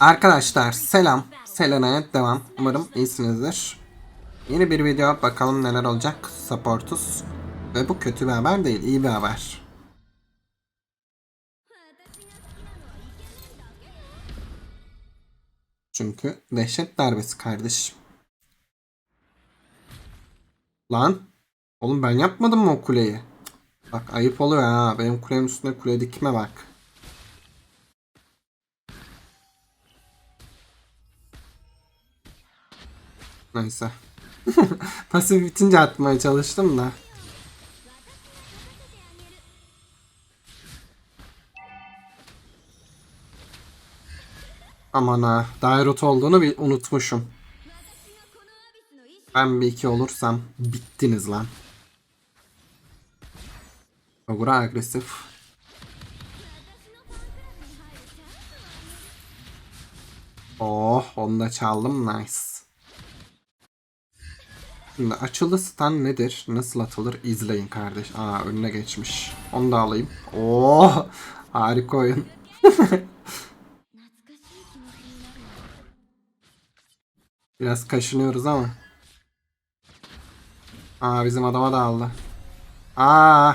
Arkadaşlar selam. Selena'ya devam. Umarım iyisinizdir. Yeni bir video bakalım neler olacak. Supportus. Ve bu kötü bir haber değil, iyi bir haber. Çünkü dehşet darbesi kardeşim. Lan. Oğlum ben yapmadım mı o kuleyi? Bak ayıp oluyor ha. Benim kulemin üstünde kule dikme bak. Neyse. Pasif bitince atmaya çalıştım da. Aman ha. Dairot olduğunu unutmuşum. Ben bir iki olursam bittiniz lan. Ogura agresif. Oh onu da çaldım nice. Şimdi açılı stun nedir? Nasıl atılır? İzleyin kardeş. Aa önüne geçmiş. Onu da alayım. Oo harika oyun. Biraz kaşınıyoruz ama. Aa bizim adama da aldı. Aa.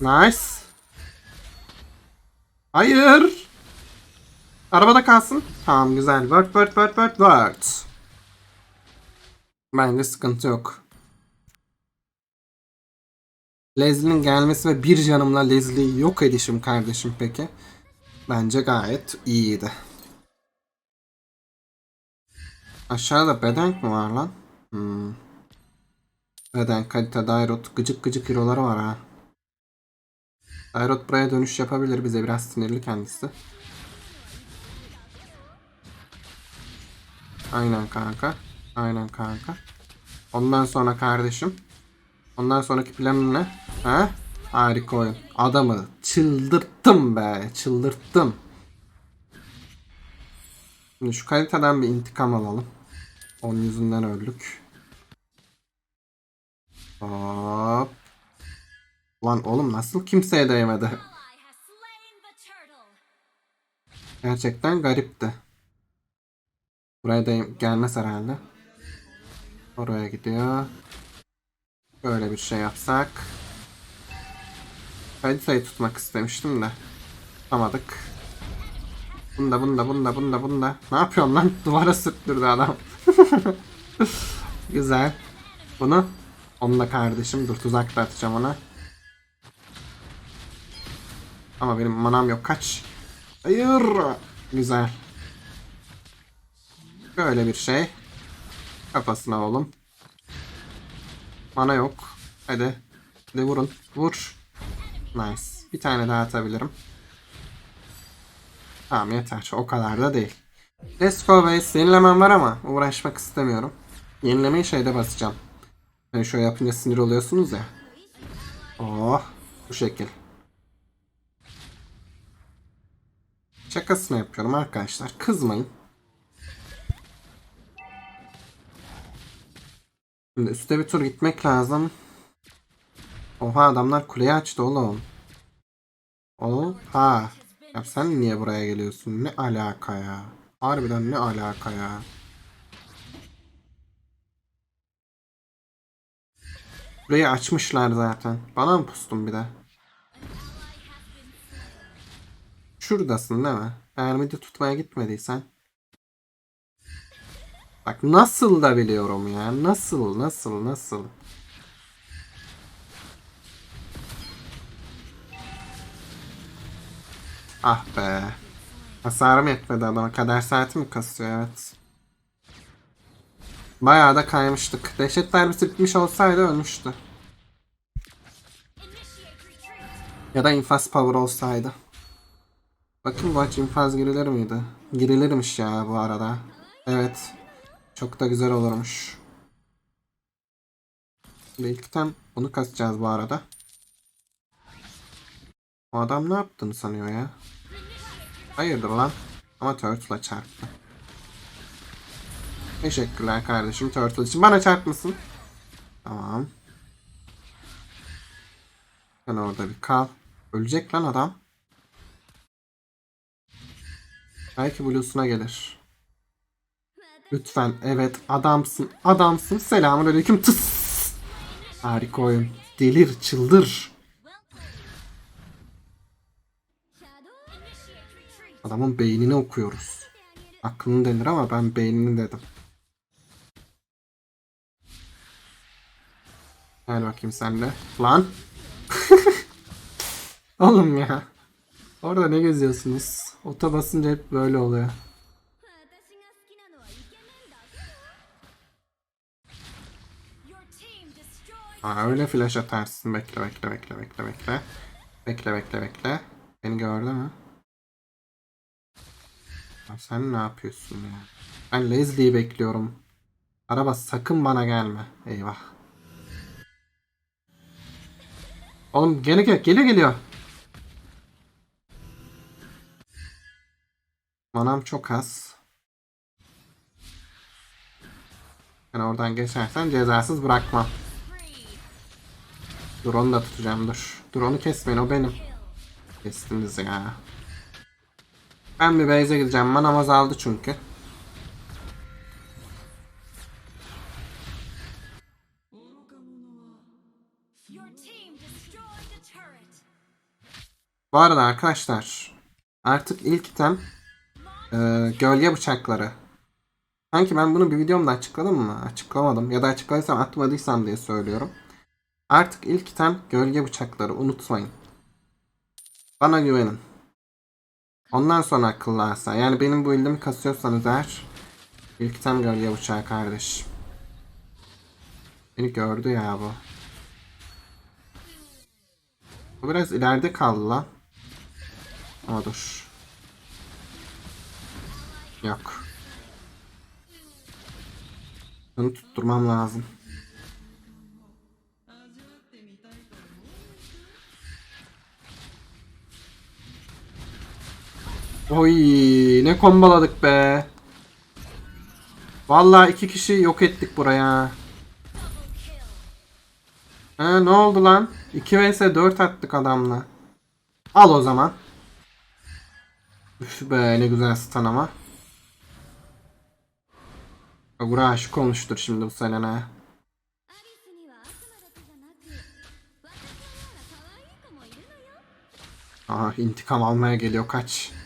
Nice. Hayır. Arabada kalsın. Tamam güzel. Word word word word word. Bence sıkıntı yok. Leslie'nin gelmesi ve bir canımla Leslie'yi yok edişim kardeşim peki. Bence gayet iyiydi. Aşağıda Bedenk mi var lan? Hmm. Beden, kalite, Dairot, gıcık gıcık hero'ları var ha. Dairot buraya dönüş yapabilir bize biraz sinirli kendisi. Aynen kanka. Aynen kanka. Ondan sonra kardeşim. Ondan sonraki planın ne? Ha? Harika oyun. Adamı çıldırttım be. Çıldırttım. Şimdi şu kaliteden bir intikam alalım. Onun yüzünden öldük. Hop. Lan oğlum nasıl kimseye değmedi? Gerçekten garipti. Buraya da gelmez herhalde. Oraya gidiyor. Böyle bir şey yapsak. Kalitayı tutmak istemiştim de. Tutamadık. Bunda bunda bunda bunda bunda. Ne yapıyorsun lan? Duvara sürttürdü adam. Güzel. Bunu onunla kardeşim. Dur tuzak da atacağım ona. Ama benim manam yok. Kaç. Hayır. Güzel. Böyle bir şey. Kafasına oğlum. Mana yok. Hadi. Hadi vurun. Vur. Nice. Bir tane daha atabilirim. Tamam yeter. O kadar da değil. Let's go base. Yenilemem var ama uğraşmak istemiyorum. Yenilemeyi şeyde basacağım. Yani şöyle yapınca sinir oluyorsunuz ya. Oh. Bu şekil. Şakasını yapıyorum arkadaşlar. Kızmayın. Şimdi üstte bir tur gitmek lazım. Oha adamlar kuleyi açtı oğlum. Oha. Ya sen niye buraya geliyorsun? Ne alaka ya? Harbiden ne alaka ya? Burayı açmışlar zaten. Bana mı pustun bir de? Şuradasın değil mi? Eğer midi tutmaya gitmediysen. Bak nasıl da biliyorum ya. Nasıl nasıl nasıl. Ah be. Hasarım yetmedi adama. Kader saati mi kasıyor evet. Bayağı da kaymıştık. Dehşet darbesi bitmiş olsaydı ölmüştü. Ya da infaz power olsaydı. Bakın bu aç infaz girilir miydi? Girilirmiş ya bu arada. Evet. Çok da güzel olurmuş. Belki bunu kasacağız bu arada. O adam ne yaptığını sanıyor ya? Hayırdır lan? Ama Turtle'a çarptı. Teşekkürler kardeşim Turtle için. Bana çarpmasın. Tamam. Sen orada bir kal. Ölecek lan adam. Belki Blue'suna gelir. Lütfen evet adamsın adamsın selamun aleyküm tıs. Harika oyun. Delir çıldır. Adamın beynini okuyoruz. Aklını denir ama ben beynini dedim. Gel bakayım sen de. Lan. Oğlum ya. Orada ne geziyorsunuz? Ota basınca hep böyle oluyor. Aa, öyle flash atarsın. Bekle bekle bekle bekle bekle. Bekle bekle bekle. Beni gördü mü? Ya sen ne yapıyorsun ya? Ben Leslie'yi bekliyorum. Araba sakın bana gelme. Eyvah. Oğlum gene gel geliyor geliyor. Manam çok az. Ben oradan geçersen cezasız bırakmam. Dur onu da tutacağım dur. Onu kesmeyin o benim. Kestiniz ya. Ben bir base'e gideceğim. Manam azaldı çünkü. Bu arada arkadaşlar artık ilk item e, gölge bıçakları. Sanki ben bunu bir videomda açıkladım mı? Açıklamadım. Ya da açıkladıysam atmadıysam diye söylüyorum. Artık ilk item gölge bıçakları. Unutmayın. Bana güvenin. Ondan sonra akıllı asa. Yani benim bu build'imi kasıyorsanız eğer ilk item gölge bıçağı kardeş. Beni gördü ya bu. Bu biraz ileride kaldı lan. Ama dur. Yok. Bunu tutturmam lazım. Oy ne kombaladık be. Vallahi iki kişi yok ettik buraya. Ha ne oldu lan? 2 vs 4 attık adamla. Al o zaman. Üf be ne güzel stun ama. Kagura aşık olmuştur şimdi bu Selena'ya. Aha intikam almaya geliyor kaç.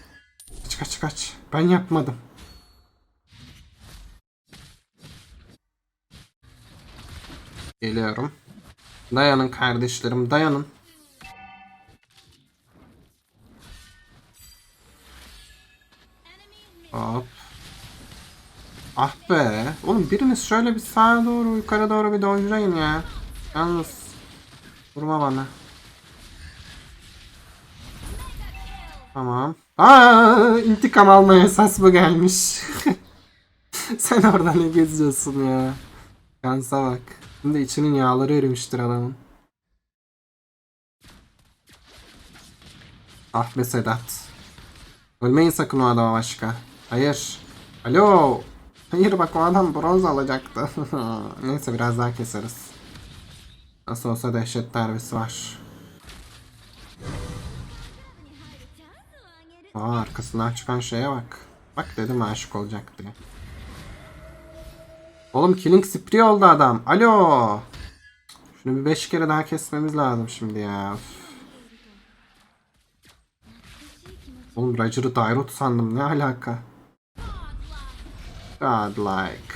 Kaç kaç. Ben yapmadım. Geliyorum. Dayanın kardeşlerim dayanın. Hop. Ah be. Oğlum biriniz şöyle bir sağa doğru yukarı doğru bir dojlayın ya. Yalnız. Vurma bana. Tamam. Aa, intikam almaya esas bu gelmiş. Sen orada ne geziyorsun ya? Şansa bak. Şimdi içinin yağları erimiştir adamın. Ah be Sedat. Ölmeyin sakın o adama başka. Hayır. Alo. Hayır bak o adam bronz alacaktı. Neyse biraz daha keseriz. Nasıl olsa dehşet darbesi var. Aa arkasından çıkan şeye bak. Bak dedim aşık olacak diye. Oğlum killing spree oldu adam. Alo. Şunu bir 5 kere daha kesmemiz lazım şimdi ya. Üf. Oğlum Roger'ı Dairot sandım. Ne alaka? Godlike.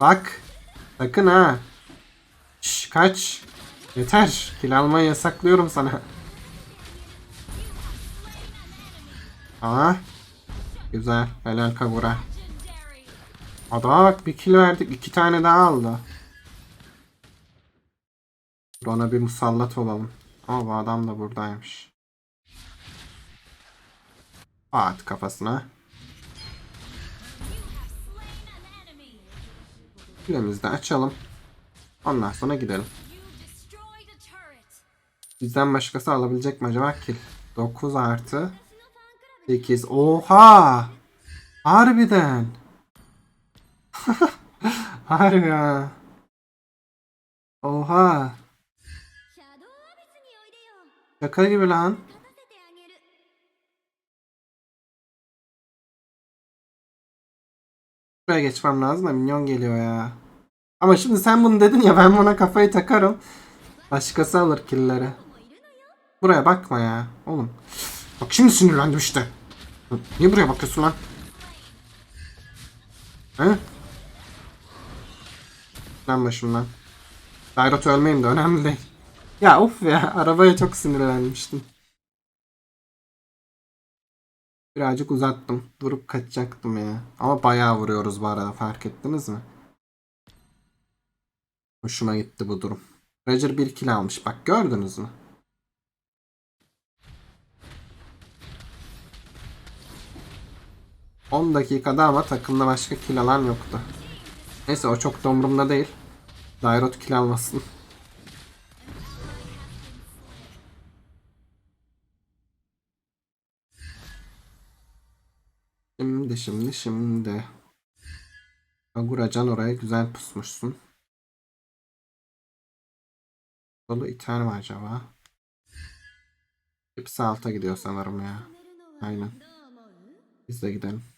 Bak. Sakın ha. Şş, kaç. Yeter. Kill almayı yasaklıyorum sana. Aa. Güzel. Helal Kagura. Adama bak bir kill verdik. iki tane daha aldı. Ona bir musallat olalım. Ama bu adam da buradaymış. At kafasına. Kulemizi de açalım. Ondan sonra gidelim. Bizden başkası alabilecek mi acaba 9 artı 8. Oha! Harbiden. Harbi. Oha. Şaka gibi lan. Şuraya geçmem lazım da minyon geliyor ya. Ama şimdi sen bunu dedin ya ben buna kafayı takarım. Başkası alır killeri. Buraya bakma ya. Oğlum. Bak şimdi sinirlendim işte. Niye buraya bakıyorsun lan? He? Lan başımdan. Dairot ölmeyeyim de önemli değil. Ya of ya arabaya çok sinirlenmiştim. Birazcık uzattım. Vurup kaçacaktım ya. Ama bayağı vuruyoruz bu arada fark ettiniz mi? Hoşuma gitti bu durum. Roger bir kill almış. Bak gördünüz mü? 10 dakikada ama takımda başka kill alan yoktu. Neyse o çok domrumda değil. Dairot kill almasın. Şimdi şimdi şimdi. Aguracan oraya güzel pusmuşsun. Solu iter mi acaba? Hepsi alta gidiyor sanırım ya. Aynen. Biz de gidelim.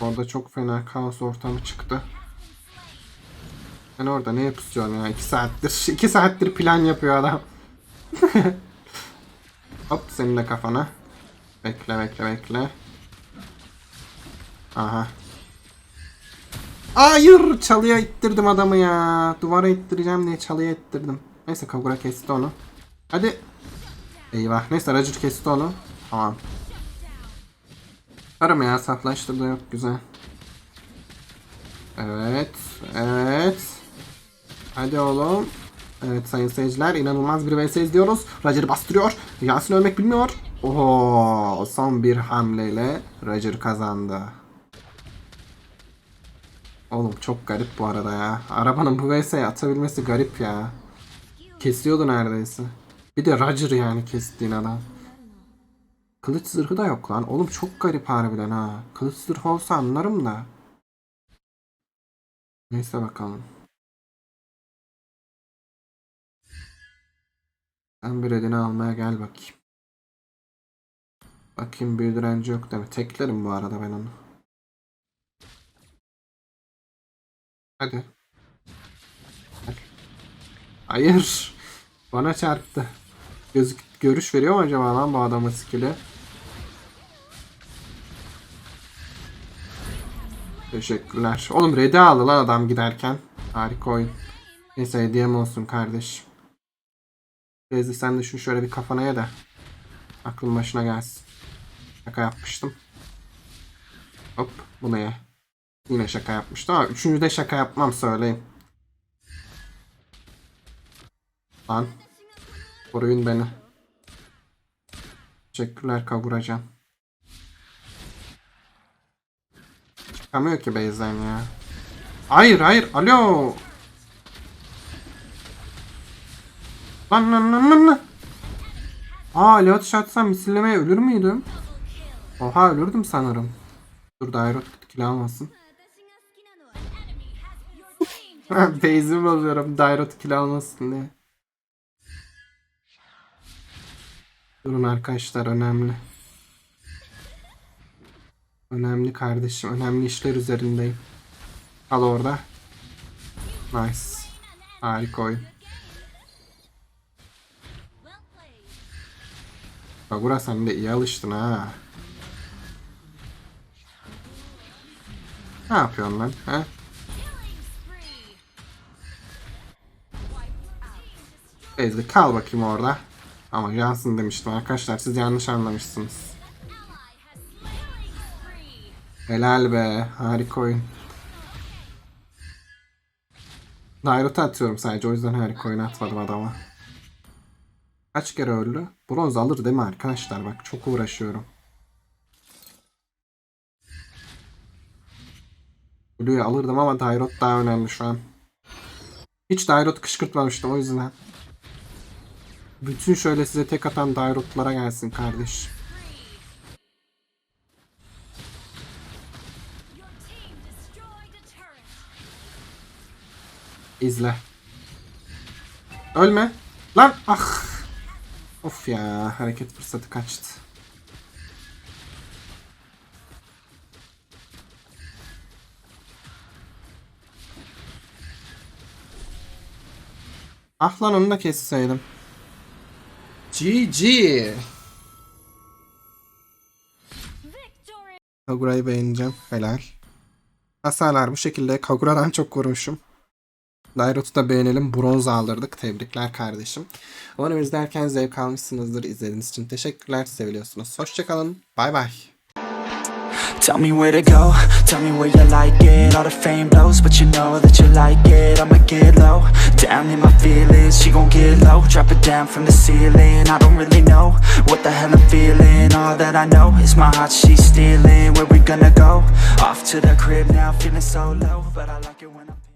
Orada çok fena kaos ortamı çıktı. Ben orada ne pusuyorum ya? 2 saattir. 2 saattir plan yapıyor adam. Hop senin de kafana. Bekle bekle bekle. Aha. Hayır çalıya ittirdim adamı ya. Duvara ittireceğim diye çalıya ittirdim. Neyse Kagura kesti onu. Hadi. Eyvah. Neyse Roger kesti onu. Tamam. Arama ya saflaştırdı yok güzel. Evet. Evet. Hadi oğlum. Evet sayın seyirciler inanılmaz bir vs izliyoruz. Roger bastırıyor. Yasin ölmek bilmiyor. Oho son bir hamleyle Roger kazandı. Oğlum çok garip bu arada ya. Arabanın bu vs'ye atabilmesi garip ya. Kesiyordu neredeyse. Bir de Roger yani kestiğin adam. Kılıç zırhı da yok lan. Oğlum çok garip harbiden ha. Kılıç zırhı olsa anlarım da. Neyse bakalım. Sen bir elini almaya gel bakayım. Bakayım bir direnci yok mi? Teklerim bu arada ben onu. Hadi. Hayır. Bana çarptı. Göz, görüş veriyor mu acaba lan bu adamın skill'i? Teşekkürler. Oğlum red'i aldı lan adam giderken. Harika oyun. Neyse hediyem olsun kardeş. Teyze sen de şunu şöyle bir kafana ye de. Aklın başına gelsin. Şaka yapmıştım. Hop bunu ye. Yine şaka yapmıştım ama üçüncüde şaka yapmam söyleyeyim. Lan. Koruyun beni. Teşekkürler Kaguracan. çıkamıyor ki base'den ya. Hayır hayır alo. Lan lan lan lan lan. Aa alo atış atsam misillemeye ölür müydüm? Oha ölürdüm sanırım. Dur Dairot kill almasın. Base'imi bozuyorum Dairot kill almasın diye. Durun arkadaşlar önemli. Önemli kardeşim. Önemli işler üzerindeyim. Al orada. Nice. Harika oyun. Kagura sen de iyi alıştın ha. Ne yapıyorsun lan? Ha? Ezdi kal bakayım orada. Ama Johnson demiştim arkadaşlar siz yanlış anlamışsınız. Helal be harika oyun. Dairot'a atıyorum sadece o yüzden harika oyun atmadım adama. Kaç kere öldü? Bronz alır değil mi arkadaşlar? Bak çok uğraşıyorum. Blue'yu alırdım ama Dairot daha önemli şu an. Hiç Dairot kışkırtmamıştım o yüzden. Bütün şöyle size tek atan Dairot'lara gelsin kardeş. İzle. Ölme. Lan ah. Of ya hareket fırsatı kaçtı. Ah lan onu da kesseydim. GG. Kagura'yı beğeneceğim. Helal. Hasarlar bu şekilde. Kagura'dan çok vurmuşum. Dairot'u da beğenelim. Bronz aldırdık. Tebrikler kardeşim. Umarım izlerken zevk almışsınızdır. İzlediğiniz için teşekkürler. Seviliyorsunuz. Hoşçakalın. Bay bay. Tell me where to go, tell me where you like it All the fame blows, but you know that you like it I'ma get low, down in my feelings She gon' get low, drop it down from the ceiling I don't really know what the hell I'm feeling All that I know is my heart, she's stealing Where we gonna go? Off to the crib now, feeling so low But I like it when I'm